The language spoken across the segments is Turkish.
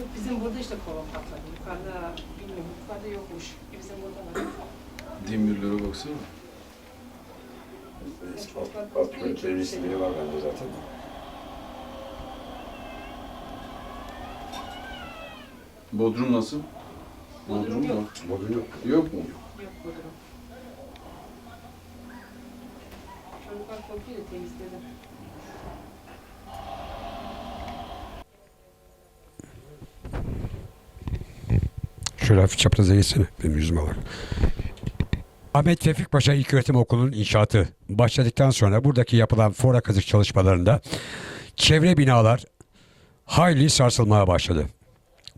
Yok bizim burada işte kolon patladı. Yukarıda bilmiyorum yukarıda yokmuş. Bizim burada var. Demirlere baksana. Alt, alt çevresi biri var bende zaten. Bodrum nasıl? Bodrum yok. mu? Modun yok. Yok mu? Yok bu durum. Çocuklar korkuyor temizledim. Şöyle hafif çapraza geçsene benim yüzüme bak. Ahmet Tevfik Paşa İlköğretim Okulu'nun inşaatı başladıktan sonra buradaki yapılan fora kazık çalışmalarında çevre binalar hayli sarsılmaya başladı.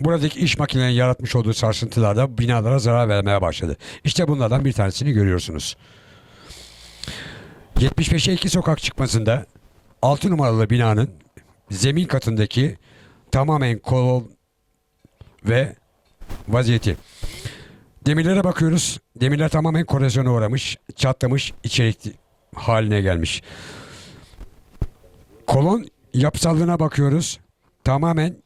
Buradaki iş makinelerinin yaratmış olduğu sarsıntılar da binalara zarar vermeye başladı. İşte bunlardan bir tanesini görüyorsunuz. 75'e 2 sokak çıkmasında 6 numaralı binanın zemin katındaki tamamen kolon ve vaziyeti. Demirlere bakıyoruz. Demirler tamamen korozyona uğramış, çatlamış, içerikli haline gelmiş. Kolon yapısallığına bakıyoruz. Tamamen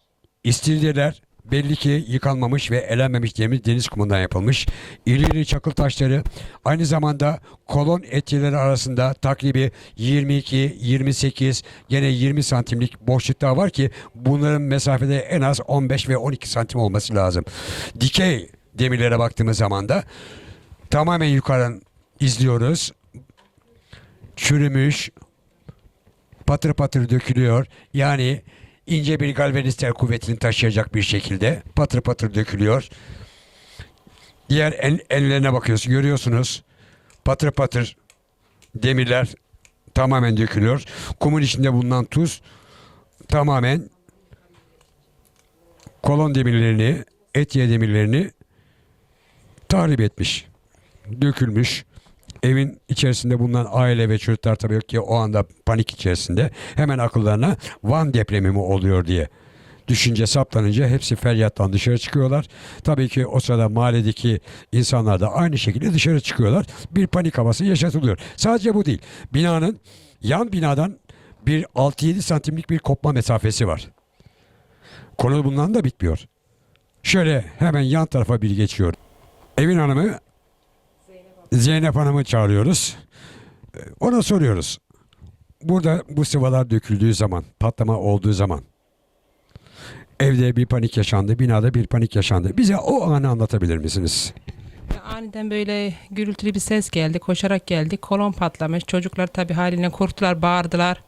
istildeler belli ki yıkanmamış ve elenmemiş demir deniz kumundan yapılmış. İri iri çakıl taşları aynı zamanda kolon etkileri arasında takribi 22, 28 gene 20 santimlik boşluklar var ki bunların mesafede en az 15 ve 12 santim olması lazım. Dikey demirlere baktığımız zaman da tamamen yukarıdan izliyoruz. Çürümüş, patır patır dökülüyor. Yani ince bir galvanizler kuvvetini taşıyacak bir şekilde patır patır dökülüyor. Diğer en, enlerine bakıyorsun görüyorsunuz. Patır patır demirler tamamen dökülüyor. Kumun içinde bulunan tuz tamamen kolon demirlerini, etiye demirlerini tahrip etmiş. Dökülmüş. Evin içerisinde bulunan aile ve çocuklar tabii ki o anda panik içerisinde hemen akıllarına Van depremi mi oluyor diye düşünce saplanınca hepsi feryattan dışarı çıkıyorlar. Tabii ki o sırada mahalledeki insanlar da aynı şekilde dışarı çıkıyorlar. Bir panik havası yaşatılıyor. Sadece bu değil. Binanın yan binadan bir 6-7 santimlik bir kopma mesafesi var. Konu bundan da bitmiyor. Şöyle hemen yan tarafa bir geçiyor. Evin hanımı Zeynep Hanım'ı çağırıyoruz. Ona soruyoruz. Burada bu sıvalar döküldüğü zaman, patlama olduğu zaman evde bir panik yaşandı, binada bir panik yaşandı. Bize o anı anlatabilir misiniz? Aniden böyle gürültülü bir ses geldi. Koşarak geldik. Kolon patlamış. Çocuklar tabii haliyle korktular, bağırdılar.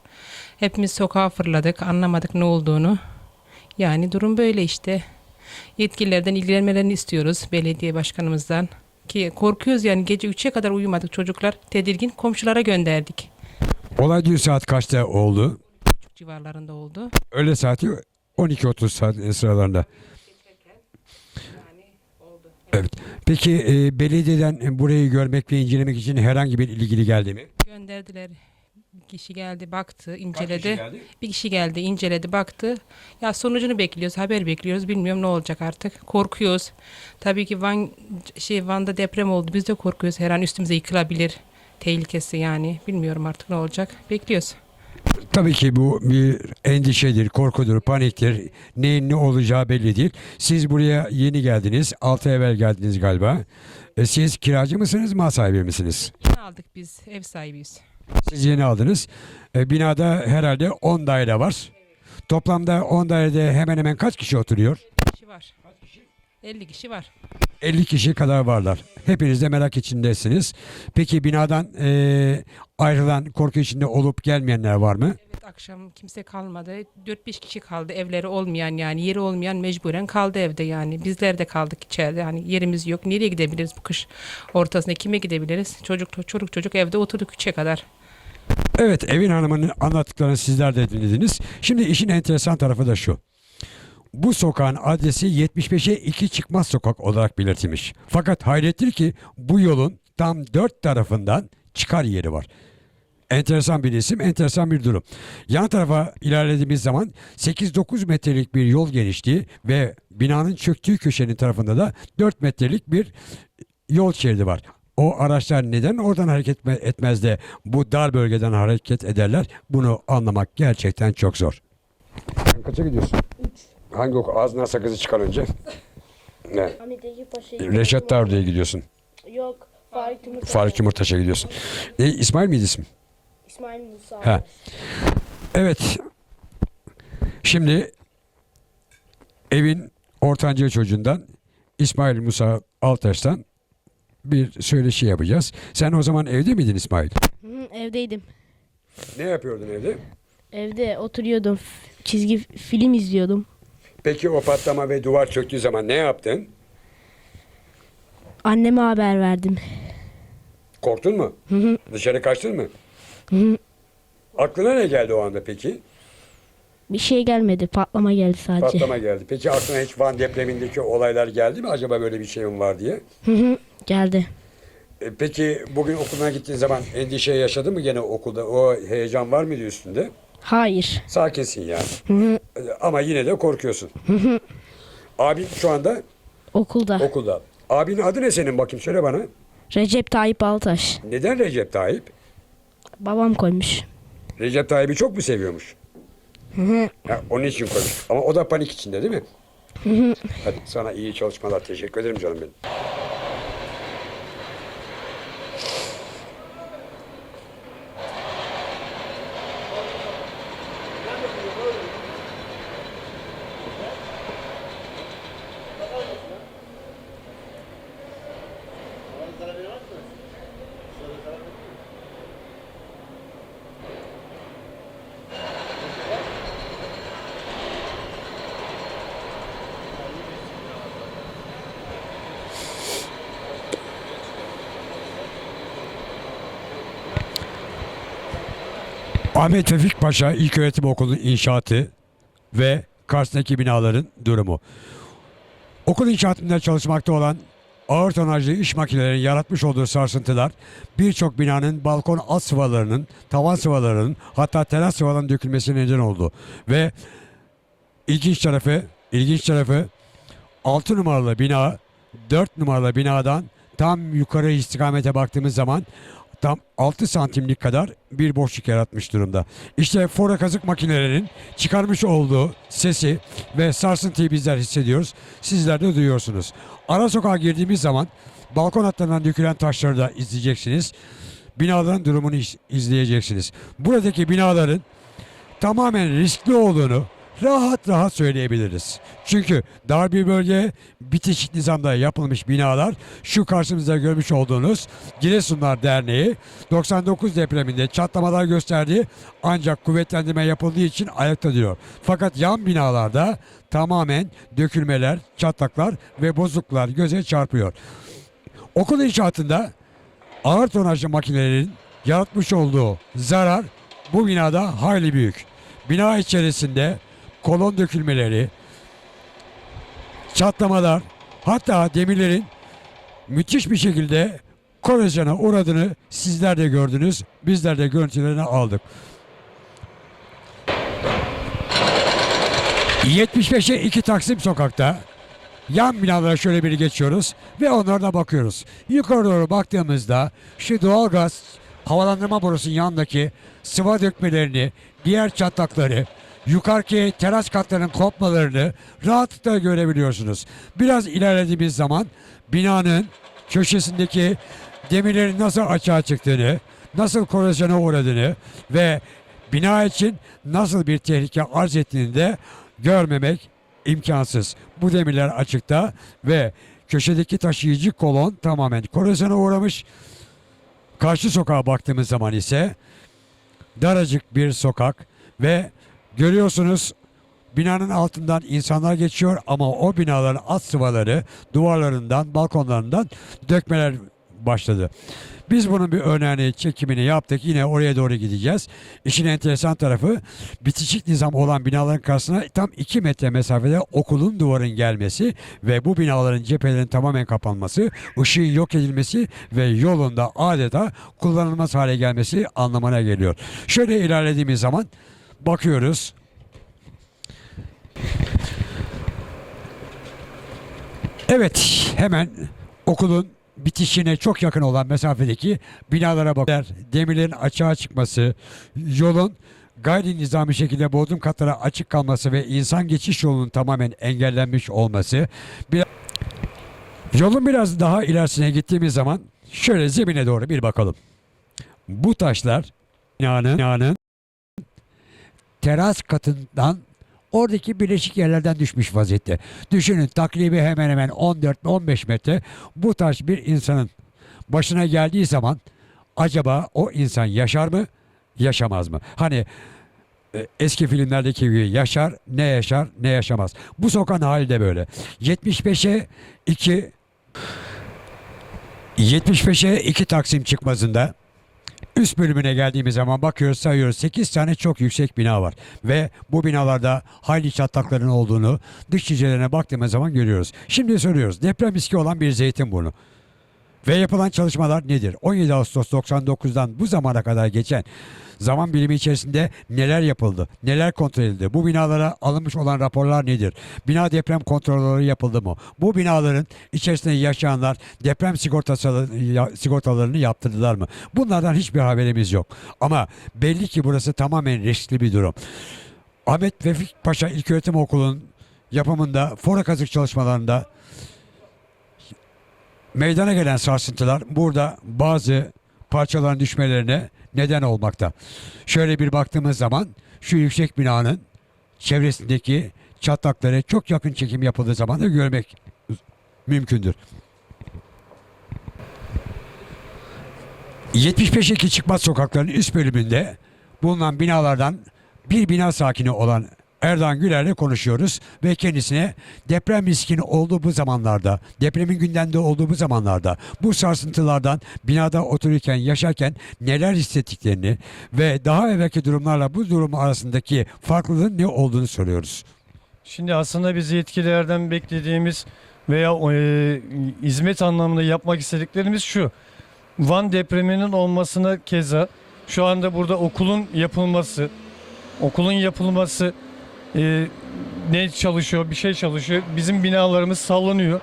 Hepimiz sokağa fırladık. Anlamadık ne olduğunu. Yani durum böyle işte. Yetkililerden ilgilenmelerini istiyoruz. Belediye başkanımızdan. Ki korkuyoruz yani gece 3'e kadar uyumadık çocuklar. Tedirgin komşulara gönderdik. Olay dün saat kaçta oldu? Civarlarında oldu. Öğle saati 12.30 saat sıralarında. Evet. Peki e, belediyeden burayı görmek ve incelemek için herhangi bir ilgili geldi mi? Gönderdiler. Bir kişi geldi, baktı, inceledi. Bir kişi geldi, inceledi, baktı. Ya sonucunu bekliyoruz, haber bekliyoruz. Bilmiyorum ne olacak artık. Korkuyoruz. Tabii ki Van şey Van'da deprem oldu. Biz de korkuyoruz. Her an üstümüze yıkılabilir. Tehlikesi yani. Bilmiyorum artık ne olacak. Bekliyoruz. Tabii ki bu bir endişedir, korkudur, paniktir. Neyin ne olacağı belli değil. Siz buraya yeni geldiniz. 6 ay evvel geldiniz galiba. E, siz kiracı mısınız, mal sahibi misiniz? Yeni aldık biz. Ev sahibiyiz. Siz yeni aldınız. E, binada herhalde 10 daire var. Toplamda 10 dairede hemen hemen kaç kişi oturuyor? Kişi var. 50 kişi var. 50 kişi kadar varlar. Hepiniz de merak içindesiniz. Peki binadan e, ayrılan korku içinde olup gelmeyenler var mı? Evet akşam kimse kalmadı. 4-5 kişi kaldı. Evleri olmayan yani yeri olmayan mecburen kaldı evde yani. Bizler de kaldık içeride. Hani yerimiz yok. Nereye gidebiliriz bu kış ortasında? Kime gidebiliriz? Çocuk çocuk çocuk evde oturduk 3'e kadar. Evet evin hanımının anlattıklarını sizler de dinlediniz. Şimdi işin enteresan tarafı da şu. Bu sokağın adresi 75'e 2 çıkmaz sokak olarak belirtilmiş. Fakat hayrettir ki bu yolun tam dört tarafından çıkar yeri var. Enteresan bir isim, enteresan bir durum. Yan tarafa ilerlediğimiz zaman 8-9 metrelik bir yol genişliği ve binanın çöktüğü köşenin tarafında da 4 metrelik bir yol şeridi var. O araçlar neden oradan hareket etme- etmez de bu dar bölgeden hareket ederler? Bunu anlamak gerçekten çok zor. Sen kaça gidiyorsun? Hangi okul? Ağzından sakızı çıkar önce. Ne? Reşat Darlı'ya gidiyorsun. Yok. Farik Timur Faruk Yumurtaş'a gidiyorsun. E, İsmail miydi isim? İsmail Musa. Ha. Evet. Şimdi evin ortanca çocuğundan İsmail Musa Altaş'tan bir söyleşi yapacağız. Sen o zaman evde miydin İsmail? Hı evdeydim. Ne yapıyordun evde? Evde oturuyordum. Çizgi film izliyordum. Peki o patlama ve duvar çöktüğü zaman ne yaptın? Anneme haber verdim. Korktun mu? Hı hı. Dışarı kaçtın mı? Hı hı. Aklına ne geldi o anda peki? Bir şey gelmedi. Patlama geldi sadece. Patlama geldi. Peki aklına hiç Van depremindeki olaylar geldi mi? Acaba böyle bir şeyim var diye. Hı hı, geldi. E, Peki bugün okuluna gittiğin zaman endişe yaşadın mı gene okulda? O heyecan var mıydı üstünde? Hayır. Sakinsin yani. Hı hı, E, Ama yine de korkuyorsun. Abin şu anda Okulda. okulda. Abinin adı ne senin bakayım söyle bana. Recep Tayyip Altaş. Neden Recep Tayyip? Babam koymuş. Recep Tayyip'i çok mu seviyormuş? Hı hı. Ha, onun için koymuş. Ama o da panik içinde değil mi? Hadi sana iyi çalışmalar. Teşekkür ederim canım benim. Ahmet Tevfik Paşa İlköğretim Okulu inşaatı ve karşısındaki binaların durumu. Okul inşaatında çalışmakta olan ağır tonajlı iş makinelerinin yaratmış olduğu sarsıntılar birçok binanın balkon alt sıvalarının, tavan sıvalarının hatta teras sıvalarının dökülmesine neden oldu. Ve ilginç tarafı, ilginç tarafı 6 numaralı bina 4 numaralı binadan tam yukarı istikamete baktığımız zaman tam 6 santimlik kadar bir boşluk yaratmış durumda. İşte fora kazık makinelerinin çıkarmış olduğu sesi ve sarsıntıyı bizler hissediyoruz. Sizler de duyuyorsunuz. Ara sokağa girdiğimiz zaman balkon hatlarından dökülen taşları da izleyeceksiniz. Binaların durumunu iz- izleyeceksiniz. Buradaki binaların tamamen riskli olduğunu rahat rahat söyleyebiliriz. Çünkü dar bir bölge bitişik nizamda yapılmış binalar şu karşımızda görmüş olduğunuz Giresunlar Derneği 99 depreminde çatlamalar gösterdi ancak kuvvetlendirme yapıldığı için ayakta duruyor. Fakat yan binalarda tamamen dökülmeler, çatlaklar ve bozukluklar göze çarpıyor. Okul inşaatında ağır tonajlı makinelerin yaratmış olduğu zarar bu binada hayli büyük. Bina içerisinde kolon dökülmeleri, çatlamalar, hatta demirlerin müthiş bir şekilde korozyona uğradığını sizler de gördünüz. Bizler de görüntülerini aldık. 75'e 2 Taksim sokakta yan binalara şöyle bir geçiyoruz ve onlara bakıyoruz. Yukarı doğru baktığımızda şu doğalgaz havalandırma borusunun yanındaki sıva dökmelerini, diğer çatlakları, yukarıki teras katlarının kopmalarını rahatlıkla görebiliyorsunuz. Biraz ilerlediğimiz zaman binanın köşesindeki demirlerin nasıl açığa çıktığını, nasıl korozyona uğradığını ve bina için nasıl bir tehlike arz ettiğini de görmemek imkansız. Bu demirler açıkta ve köşedeki taşıyıcı kolon tamamen korozyona uğramış. Karşı sokağa baktığımız zaman ise daracık bir sokak ve görüyorsunuz binanın altından insanlar geçiyor ama o binaların alt sıvaları duvarlarından, balkonlarından dökmeler başladı. Biz bunun bir örneğini, çekimini yaptık. Yine oraya doğru gideceğiz. İşin enteresan tarafı bitişik nizam olan binaların karşısına tam 2 metre mesafede okulun duvarın gelmesi ve bu binaların cephelerinin tamamen kapanması, ışığın yok edilmesi ve yolunda adeta kullanılmaz hale gelmesi anlamına geliyor. Şöyle ilerlediğimiz zaman bakıyoruz. Evet, hemen okulun bitişine çok yakın olan mesafedeki binalara bakar. Demirlerin açığa çıkması, yolun gayri nizami şekilde bodrum katlara açık kalması ve insan geçiş yolunun tamamen engellenmiş olması. Bir, yolun biraz daha ilerisine gittiğimiz zaman şöyle zemine doğru bir bakalım. Bu taşlar binanın, binanın teras katından oradaki birleşik yerlerden düşmüş vaziyette. Düşünün takribi hemen hemen 14-15 metre bu taş bir insanın başına geldiği zaman acaba o insan yaşar mı yaşamaz mı? Hani e, eski filmlerdeki gibi yaşar ne yaşar ne yaşamaz. Bu sokağın hali de böyle. 75'e 2 75'e 2 Taksim çıkmazında Üst bölümüne geldiğimiz zaman bakıyoruz sayıyoruz 8 tane çok yüksek bina var. Ve bu binalarda hayli çatlakların olduğunu dış çizelerine baktığımız zaman görüyoruz. Şimdi soruyoruz deprem riski olan bir Zeytinburnu. Ve yapılan çalışmalar nedir? 17 Ağustos 99'dan bu zamana kadar geçen zaman bilimi içerisinde neler yapıldı? Neler kontrol edildi? Bu binalara alınmış olan raporlar nedir? Bina deprem kontrolleri yapıldı mı? Bu binaların içerisinde yaşayanlar deprem sigortası, sigortalarını yaptırdılar mı? Bunlardan hiçbir haberimiz yok. Ama belli ki burası tamamen riskli bir durum. Ahmet Vefik Paşa İlköğretim Okulu'nun yapımında fora kazık çalışmalarında meydana gelen sarsıntılar burada bazı parçaların düşmelerine neden olmakta. Şöyle bir baktığımız zaman şu yüksek binanın çevresindeki çatlakları çok yakın çekim yapıldığı zaman da görmek mümkündür. 75 Eki çıkmaz sokaklarının üst bölümünde bulunan binalardan bir bina sakini olan Erdoğan Güler'le konuşuyoruz ve kendisine deprem riskinin olduğu bu zamanlarda, depremin gündemde olduğu bu zamanlarda bu sarsıntılardan binada otururken, yaşarken neler hissettiklerini ve daha evvelki durumlarla bu durum arasındaki farklılığın ne olduğunu soruyoruz. Şimdi aslında biz yetkililerden beklediğimiz veya e, hizmet anlamında yapmak istediklerimiz şu. Van depreminin olmasına keza şu anda burada okulun yapılması, okulun yapılması e, ne çalışıyor, bir şey çalışıyor. Bizim binalarımız sallanıyor.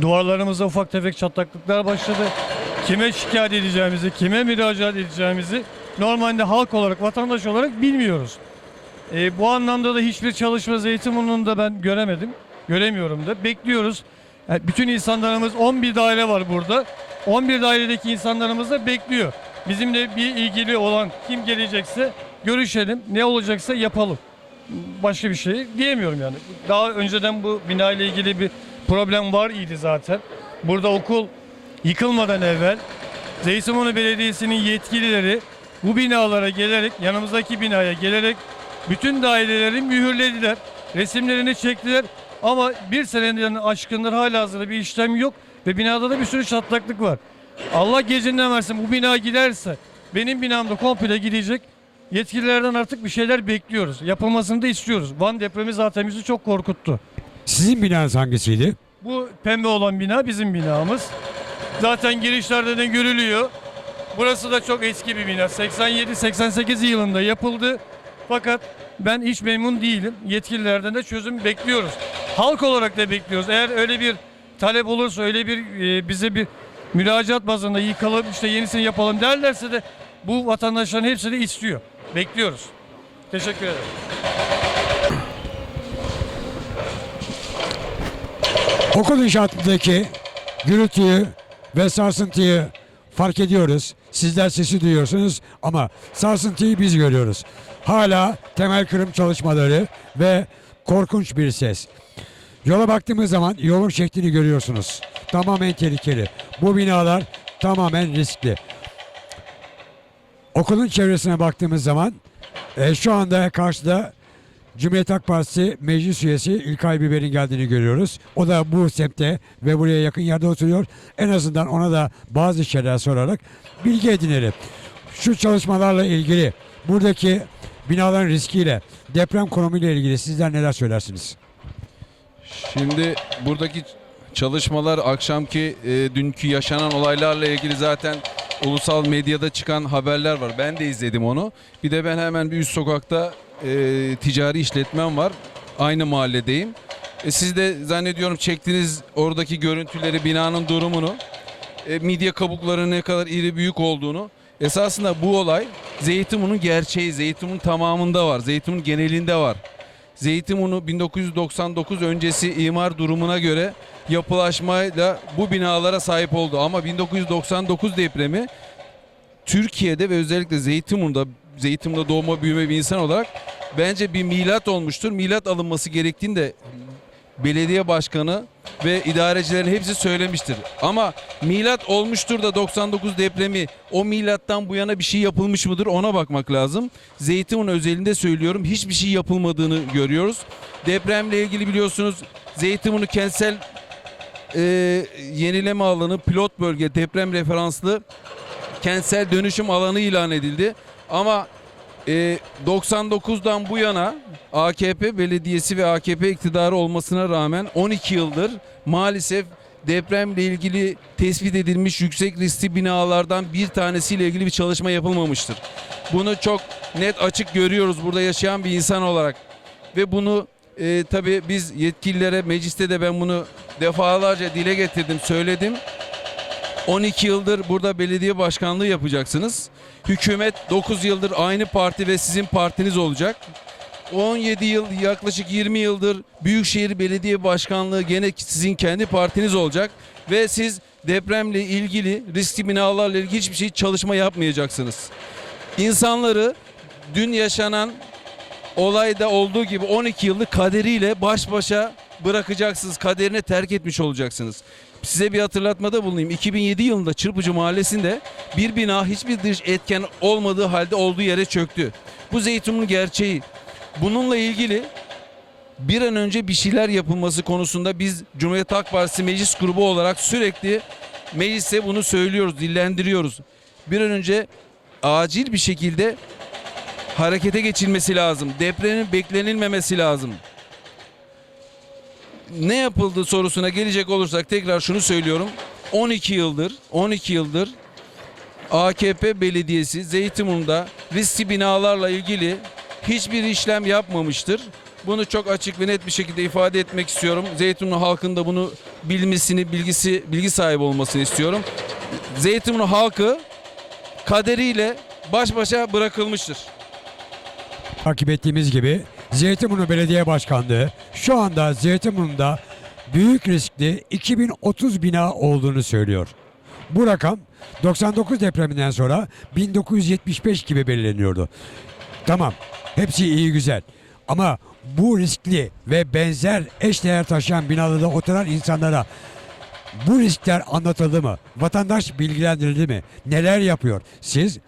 Duvarlarımızda ufak tefek çatlaklıklar başladı. Kime şikayet edeceğimizi, kime müracaat edeceğimizi normalde halk olarak, vatandaş olarak bilmiyoruz. E, bu anlamda da hiçbir çalışma Zeytinburnu'nda ben göremedim. Göremiyorum da. Bekliyoruz. Yani bütün insanlarımız 11 daire var burada. 11 dairedeki insanlarımız da bekliyor. Bizimle bir ilgili olan kim gelecekse görüşelim. Ne olacaksa yapalım. Başka bir şey diyemiyorum yani. Daha önceden bu bina ile ilgili bir problem var idi zaten. Burada okul yıkılmadan evvel Zeytinburnu Belediyesi'nin yetkilileri bu binalara gelerek yanımızdaki binaya gelerek bütün daireleri mühürlediler. Resimlerini çektiler ama bir seneden aşkındır hala hazırda bir işlem yok ve binada da bir sürü çatlaklık var. Allah gecinden versin bu bina giderse benim binam da komple gidecek. Yetkililerden artık bir şeyler bekliyoruz. Yapılmasını da istiyoruz. Van depremi zaten bizi çok korkuttu. Sizin binanız hangisiydi? Bu pembe olan bina bizim binamız. Zaten girişlerde de görülüyor. Burası da çok eski bir bina. 87-88 yılında yapıldı. Fakat ben hiç memnun değilim. Yetkililerden de çözüm bekliyoruz. Halk olarak da bekliyoruz. Eğer öyle bir talep olursa, öyle bir e, bize bir müracaat bazında yıkalım, işte yenisini yapalım derlerse de bu vatandaşların hepsi de istiyor. Bekliyoruz. Teşekkür ederim. Okul inşaatındaki gürültüyü ve sarsıntıyı fark ediyoruz. Sizler sesi duyuyorsunuz ama sarsıntıyı biz görüyoruz. Hala temel kırım çalışmaları ve korkunç bir ses. Yola baktığımız zaman yolun şeklini görüyorsunuz. Tamamen tehlikeli. Bu binalar tamamen riskli. Okulun çevresine baktığımız zaman e, şu anda karşıda Cumhuriyet Halk Partisi meclis üyesi İlkay Biber'in geldiğini görüyoruz. O da bu semtte ve buraya yakın yerde oturuyor. En azından ona da bazı şeyler sorarak bilgi edinelim. Şu çalışmalarla ilgili buradaki binaların riskiyle deprem konumuyla ilgili sizler neler söylersiniz? Şimdi buradaki çalışmalar akşamki e, dünkü yaşanan olaylarla ilgili zaten ulusal medyada çıkan haberler var. Ben de izledim onu. Bir de ben hemen bir üst sokakta e, ticari işletmem var. Aynı mahalledeyim. E, siz de zannediyorum çektiniz oradaki görüntüleri, binanın durumunu. e, midye kabukları ne kadar iri büyük olduğunu. Esasında bu olay Zeytinburnu'nun gerçeği, Zeytinburnu'nun tamamında var. Zeytinburnu genelinde var. Zeytinburnu 1999 öncesi imar durumuna göre yapılaşmayla bu binalara sahip oldu. Ama 1999 depremi Türkiye'de ve özellikle Zeytinburnu'da Zeytinburnu'da doğma büyüme bir insan olarak bence bir milat olmuştur. Milat alınması gerektiğini de belediye başkanı ve idarecilerin hepsi söylemiştir. Ama milat olmuştur da 99 depremi o milattan bu yana bir şey yapılmış mıdır ona bakmak lazım. Zeytinburnu özelinde söylüyorum hiçbir şey yapılmadığını görüyoruz. Depremle ilgili biliyorsunuz Zeytinburnu kentsel e, yenileme alanı pilot bölge deprem referanslı kentsel dönüşüm alanı ilan edildi. Ama e, 99'dan bu yana AKP belediyesi ve AKP iktidarı olmasına rağmen 12 yıldır maalesef depremle ilgili tespit edilmiş yüksek riskli binalardan bir tanesiyle ilgili bir çalışma yapılmamıştır. Bunu çok net açık görüyoruz burada yaşayan bir insan olarak. Ve bunu e, tabii biz yetkililere mecliste de ben bunu defalarca dile getirdim söyledim. 12 yıldır burada belediye başkanlığı yapacaksınız. Hükümet 9 yıldır aynı parti ve sizin partiniz olacak. 17 yıl yaklaşık 20 yıldır Büyükşehir Belediye Başkanlığı gene sizin kendi partiniz olacak ve siz depremle ilgili riskli binalarla ilgili hiçbir şey çalışma yapmayacaksınız. İnsanları dün yaşanan olayda olduğu gibi 12 yıllık kaderiyle baş başa bırakacaksınız. Kaderine terk etmiş olacaksınız. Size bir hatırlatmada bulunayım. 2007 yılında Çırpıcı Mahallesi'nde bir bina hiçbir dış etken olmadığı halde olduğu yere çöktü. Bu Zeytinburnu gerçeği. Bununla ilgili bir an önce bir şeyler yapılması konusunda biz Cumhuriyet Halk Partisi meclis grubu olarak sürekli meclise bunu söylüyoruz, dillendiriyoruz. Bir an önce acil bir şekilde harekete geçilmesi lazım. Depremin beklenilmemesi lazım. Ne yapıldı sorusuna gelecek olursak tekrar şunu söylüyorum. 12 yıldır, 12 yıldır AKP belediyesi Zeytinburnu'da riskli binalarla ilgili hiçbir işlem yapmamıştır. Bunu çok açık ve net bir şekilde ifade etmek istiyorum. Zeytinburnu halkın da bunu bilmesini, bilgisi, bilgi sahibi olmasını istiyorum. Zeytinburnu halkı kaderiyle baş başa bırakılmıştır. Takip ettiğimiz gibi Zeytinburnu Belediye Başkanlığı şu anda Zeytinburnu'nda büyük riskli 2030 bina olduğunu söylüyor. Bu rakam 99 depreminden sonra 1975 gibi belirleniyordu. Tamam hepsi iyi güzel ama bu riskli ve benzer eşdeğer taşıyan binalarda oturan insanlara bu riskler anlatıldı mı? Vatandaş bilgilendirildi mi? Neler yapıyor? Siz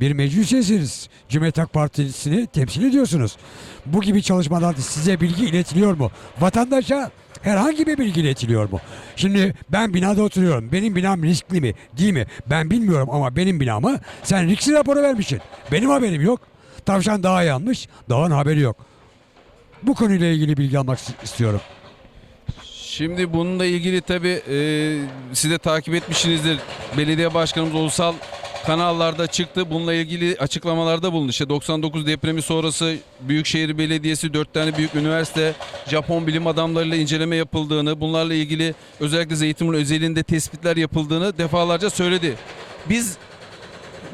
bir meclis üyesiniz. Cumhuriyet Halk Partisi'ni temsil ediyorsunuz. Bu gibi çalışmalarda size bilgi iletiliyor mu? Vatandaşa herhangi bir bilgi iletiliyor mu? Şimdi ben binada oturuyorum. Benim binam riskli mi? Değil mi? Ben bilmiyorum ama benim binamı sen riskli raporu vermişsin. Benim haberim yok. Tavşan daha yanmış. Dağın haberi yok. Bu konuyla ilgili bilgi almak istiyorum. Şimdi bununla ilgili tabi e, siz de takip etmişsinizdir. Belediye başkanımız ulusal kanallarda çıktı. Bununla ilgili açıklamalarda bulundu. İşte 99 depremi sonrası Büyükşehir Belediyesi 4 tane büyük üniversite Japon bilim adamlarıyla inceleme yapıldığını, bunlarla ilgili özellikle Zeytinburnu özelinde tespitler yapıldığını defalarca söyledi. Biz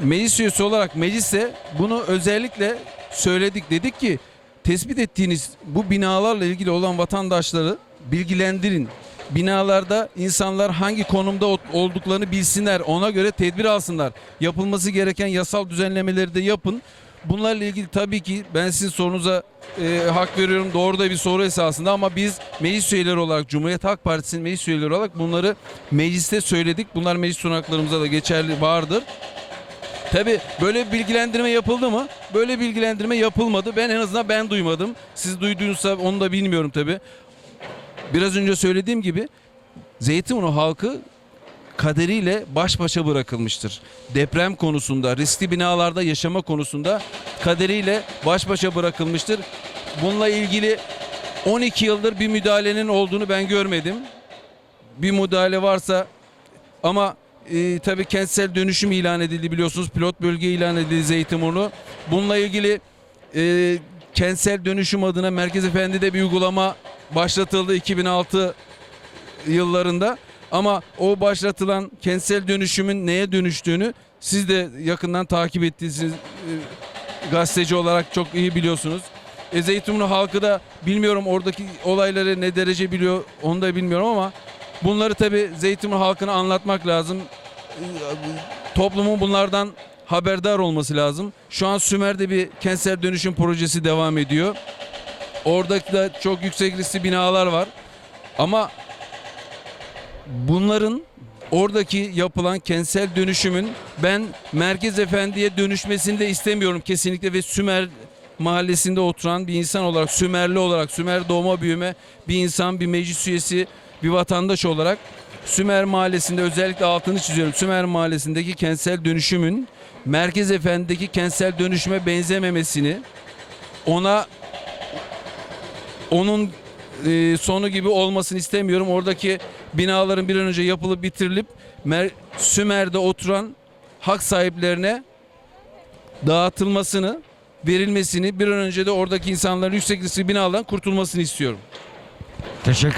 meclis üyesi olarak meclise bunu özellikle söyledik. Dedik ki tespit ettiğiniz bu binalarla ilgili olan vatandaşları bilgilendirin. Binalarda insanlar hangi konumda olduklarını bilsinler. Ona göre tedbir alsınlar. Yapılması gereken yasal düzenlemeleri de yapın. Bunlarla ilgili tabii ki ben sizin sorunuza e, hak veriyorum. Doğru da bir soru esasında ama biz meclis üyeleri olarak Cumhuriyet Halk Partisi'nin meclis üyeleri olarak bunları mecliste söyledik. Bunlar meclis sunaklarımıza da geçerli vardır. Tabi böyle bir bilgilendirme yapıldı mı? Böyle bilgilendirme yapılmadı. Ben en azından ben duymadım. Siz duyduysa onu da bilmiyorum tabi. Biraz önce söylediğim gibi Zeytinburnu halkı kaderiyle baş başa bırakılmıştır. Deprem konusunda, riskli binalarda yaşama konusunda kaderiyle baş başa bırakılmıştır. Bununla ilgili 12 yıldır bir müdahalenin olduğunu ben görmedim. Bir müdahale varsa ama e, tabii kentsel dönüşüm ilan edildi biliyorsunuz. Pilot bölge ilan edildi Zeytinburnu. Bununla ilgili e, kentsel dönüşüm adına Merkez Efendi'de bir uygulama başlatıldı 2006 yıllarında. Ama o başlatılan kentsel dönüşümün neye dönüştüğünü siz de yakından takip ettiğiniz e, gazeteci olarak çok iyi biliyorsunuz. E, Zeytinburnu halkı da bilmiyorum oradaki olayları ne derece biliyor onu da bilmiyorum ama bunları tabi Zeytinburnu halkına anlatmak lazım. E, Toplumun bunlardan haberdar olması lazım. Şu an Sümer'de bir kentsel dönüşüm projesi devam ediyor. Oradaki de çok yüksek riskli binalar var. Ama bunların oradaki yapılan kentsel dönüşümün ben Merkez Efendi'ye dönüşmesini de istemiyorum kesinlikle ve Sümer mahallesinde oturan bir insan olarak Sümerli olarak Sümer doğma büyüme bir insan bir meclis üyesi bir vatandaş olarak Sümer mahallesinde özellikle altını çiziyorum Sümer mahallesindeki kentsel dönüşümün Merkez Efendi'deki kentsel dönüşüme benzememesini ona onun e, sonu gibi olmasını istemiyorum. Oradaki binaların bir an önce yapılıp bitirilip Mer- Sümer'de oturan hak sahiplerine dağıtılmasını, verilmesini, bir an önce de oradaki insanların yüksek riskli binalardan kurtulmasını istiyorum. Teşekkür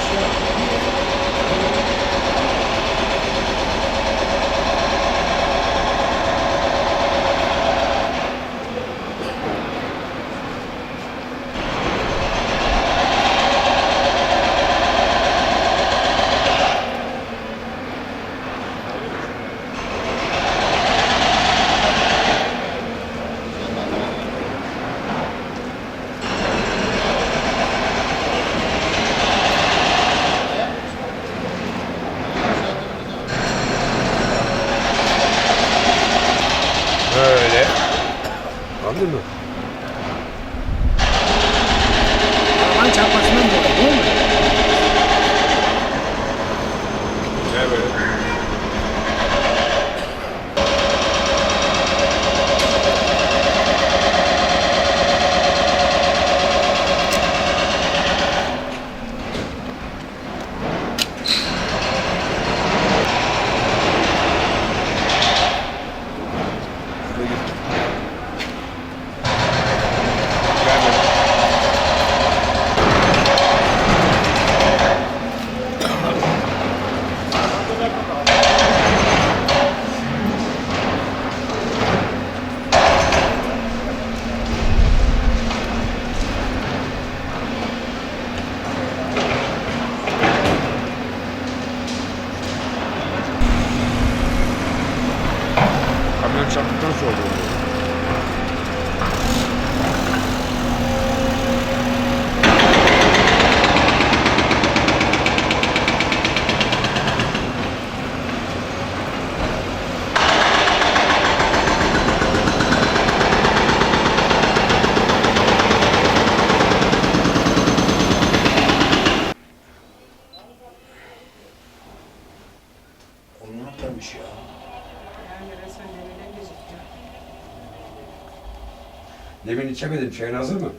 içemedim. Çayın hazır mı?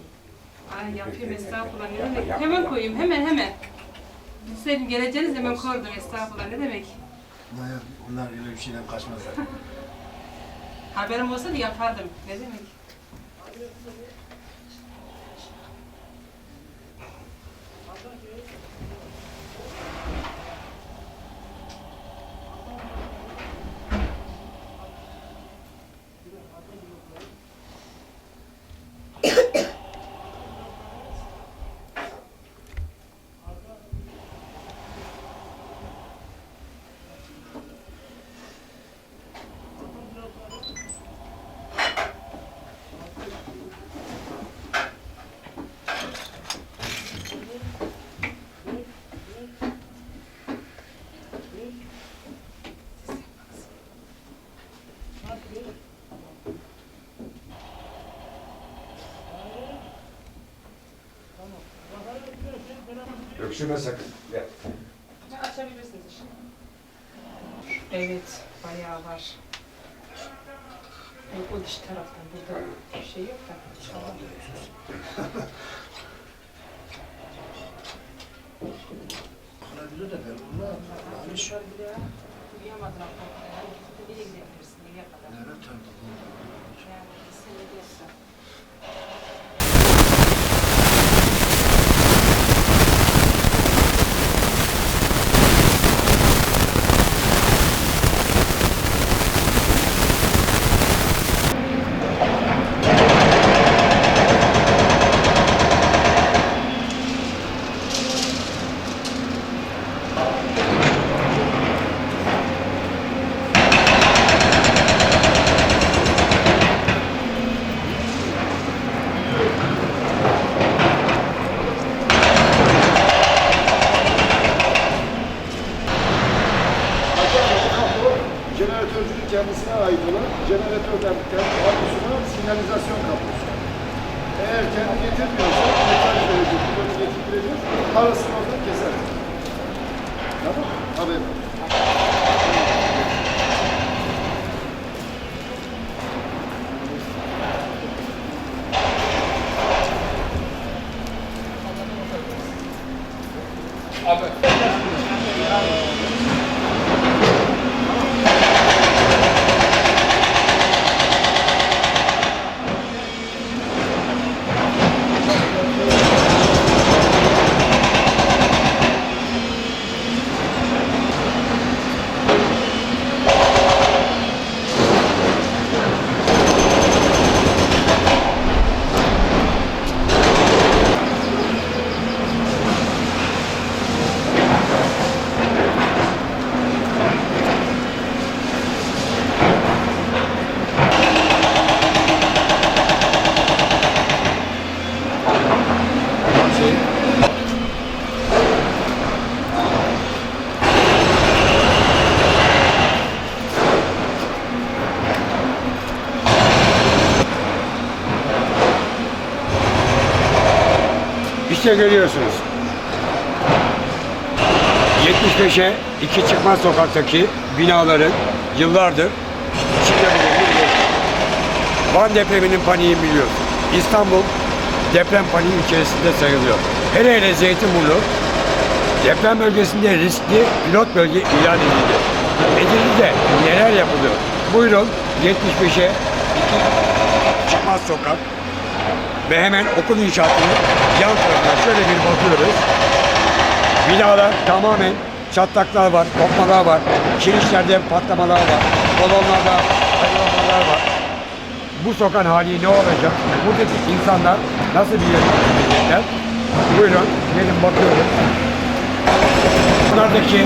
Ay yapayım estağfurullah ne demek. Hemen koyayım hemen hemen. Bilseydim geleceğiniz hemen koydum estağfurullah ne demek. Onlar, onlar öyle bir şeyden kaçmazlar. Haberim olsa da yapardım. Ne demek? Öksürme sakın. Gel. Açabilirsiniz şimdi. Evet, bayağı var. Yok o dış taraftan burada bir şey yok da. Olabilir de ben bunlar yanlış. Uyuyamadılar. Nereye gidebilirsin? Nereye kadar? Evet tabii. Aber İşte görüyorsunuz. 75'e iki çıkmaz sokaktaki binaların yıllardır. Van depreminin paniği biliyoruz. İstanbul deprem paniği içerisinde sayılıyor. Hele hele Zeytinburnu deprem bölgesinde riskli pilot bölge ilan edildi. Edildi neler yapılıyor? Buyurun 75'e iki çıkmaz sokak ve hemen okul inşaatının yan tarafına şöyle bir bakıyoruz. Binalar tamamen çatlaklar var, kopmalar var, kirişlerde patlamalar var, kolonlarda ayrılmalar var. Bu sokağın hali ne olacak? Buradaki insanlar nasıl bir sürecekler? Buyurun gelin bakıyoruz. Bunlardaki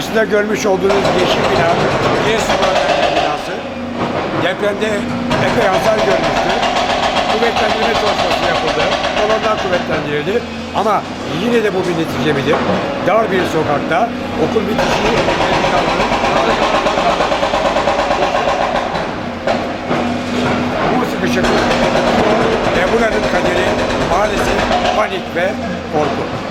Karşıda görmüş olduğunuz yeşil bina, Yes Derneği binası. Depremde epey hasar görmüştü. Kuvvetlendirme çalışması yapıldı. Kolonlar kuvvetlendirildi. Ama yine de bu bir netice midir? Dar bir sokakta okul ve binaların bu sıkışıklık ve buranın kaderi maalesef panik ve korku.